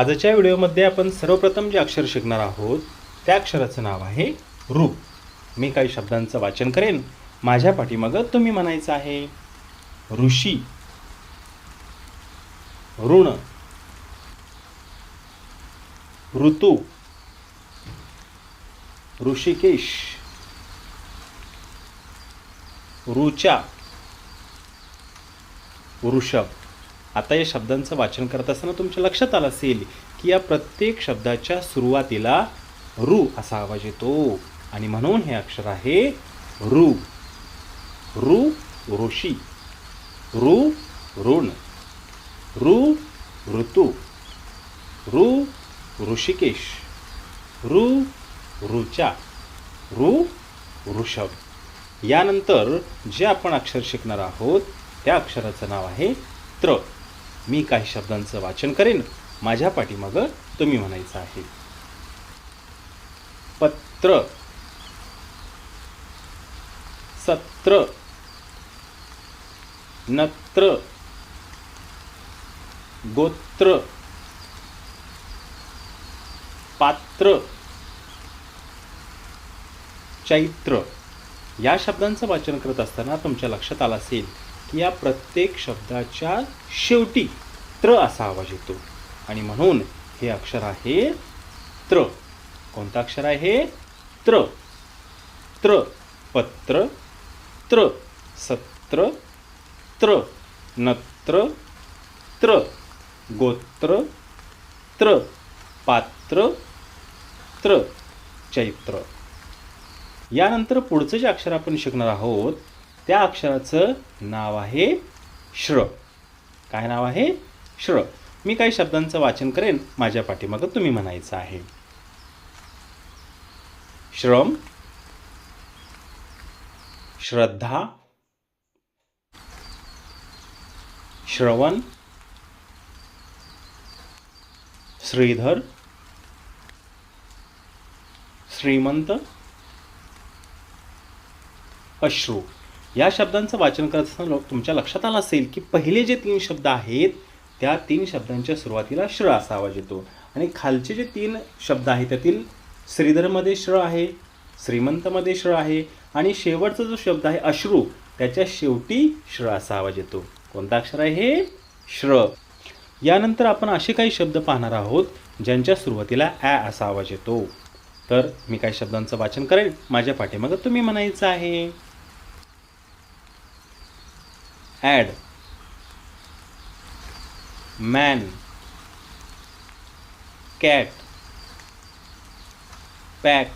आजच्या व्हिडिओमध्ये आपण सर्वप्रथम जे अक्षर शिकणार आहोत त्या अक्षराचं नाव आहे रू. मी काही शब्दांचं वाचन करेन. माझ्या पाठीमागं तुम्ही म्हणायचं आहे ऋषी. ऋण. ऋतू. ऋषिकेश. ऋचा. वृषभ आता या शब्दांचं वाचन करत असताना तुमच्या लक्षात आलं असेल की या प्रत्येक शब्दाच्या सुरुवातीला रु असा आवाज येतो. आणि म्हणून हे अक्षर आहे रु. रु ऋषी रु ऋण. रु ऋतू. रु ऋषिकेश. रु ऋचा. रु ऋषभ. यानंतर जे आपण अक्षर शिकणार आहोत त्या अक्षराचं नाव आहे त्र. मी काही शब्दांचं वाचन करेन. माझ्या पाठीमागं तुम्ही म्हणायचं आहे. पत्र. सत्र. नत्र. गोत्र. पात्र. चैत्र. या शब्दांचं वाचन करत असताना तुमच्या लक्षात आलं असेल या प्रत्येक शब्दाच्या शेवटी त्र असा आवाज येतो. आणि म्हणून हे अक्षर आहे त्र. कोणतं अक्षर आहे? त्र. त्र. पत्र. त्र. सत्र. त्र. नत्र. त्र. गोत्र. त्र. पात्र. त्र. चैत्र. यानंतर पुढचं जे अक्षर आपण शिकणार आहोत त्या अक्षराचं नाव आहे श्र. काय नाव आहे? श्र. मी काही शब्दांचं वाचन करेन माझ्या पाठीमागं तुम्ही म्हणायचं आहे. श्रम श्रद्धा श्रवण श्रीधर श्रीमंत अश्रू. या शब्दांचं वाचन करत असताना तुमच्या लक्षात आलं असेल की पहिले जे तीन शब्द आहेत त्या तीन शब्दांच्या सुरुवातीला श्र असा आवाज येतो. आणि खालचे जे तीन शब्द आहेत त्यातील श्रीधरमध्ये श्र आहे श्रीमंतमध्ये श्र आहे आणि शेवटचा जो शब्द आहे अश्रू त्याच्या शेवटी श्र असा आवाज येतो. कोणता अक्षर आहे हे? श्र. यानंतर आपण असे काही शब्द पाहणार आहोत ज्यांच्या सुरुवातीला ॲ असा आवाज येतो. तर मी काही शब्दांचं वाचन करेन. माझ्या पाठीमागं तुम्ही म्हणायचं आहे. Ad man cat pack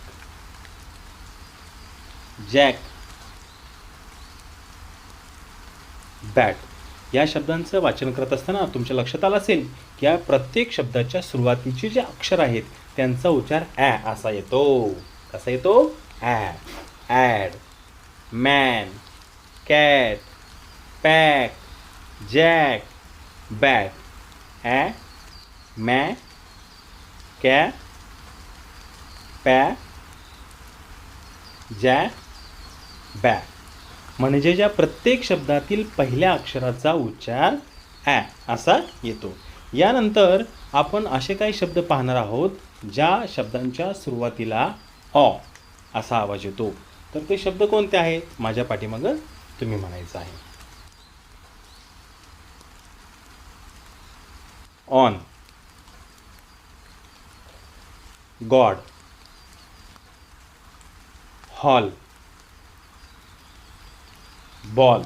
jack bat या शब्दांचं वाचन करत असताना तुमच्या लक्षात आलं असेल की या प्रत्येक शब्दाच्या सुरुवातीचे जे अक्षर आहेत त्यांचा उच्चार ॲ असा येतो. कसा येतो? ॲ. Ad man cat pack jack bat ॲ मॅ कॅ पॅ जॅ बॅ म्हणजे ज्या प्रत्येक शब्दातील पहिल्या अक्षराचा उच्चार ॲ असा येतो. यानंतर आपण असे काही शब्द पाहणार आहोत ज्या शब्दांच्या सुरुवातीला ऑ असा आवाज येतो. तर ते शब्द कोणते आहेत? माझ्या पाठीमागं तुम्ही म्हणायचं आहे. On god hall ball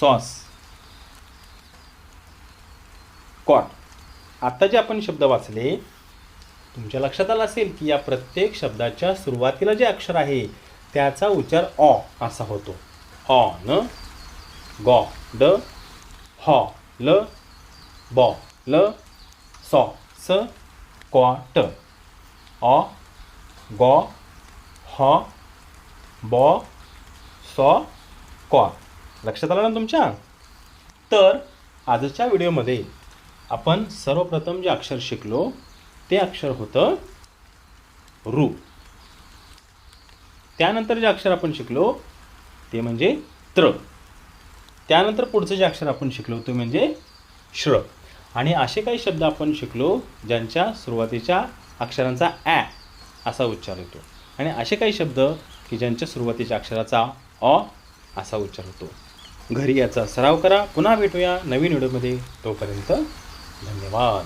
sauce cot आत्ता जे आपण शब्द वाचले तुमच्या लक्षात आलं असेल की या प्रत्येक शब्दाच्या सुरुवातीला जे अक्षर आहे त्याचा उच्चार ऑ असा होतो. ऑ न गॉ ड हॉ ल बॉ ल सॉ स क्वाट ऑ ग हॉ बॉ सॉ कॉ लक्षात आलं ना तुमच्या? तर आजच्या व्हिडिओमध्ये आपण सर्वप्रथम जे अक्षर शिकलो ते अक्षर होतं रू. त्यानंतर जे अक्षर आपण शिकलो ते म्हणजे त्र. त्यानंतर पुढचं जे अक्षर आपण शिकलो ते म्हणजे श्र. आणि असे काही शब्द आपण शिकलो ज्यांच्या सुरुवातीच्या अक्षरांचा ॲ असा उच्चार होतो आणि असे काही शब्द की ज्यांच्या सुरुवातीच्या अक्षराचा अ असा उच्चार होतो. घरी याचा सराव करा. पुन्हा भेटूया नवीन व्हिडिओमध्ये. तोपर्यंत धन्यवाद.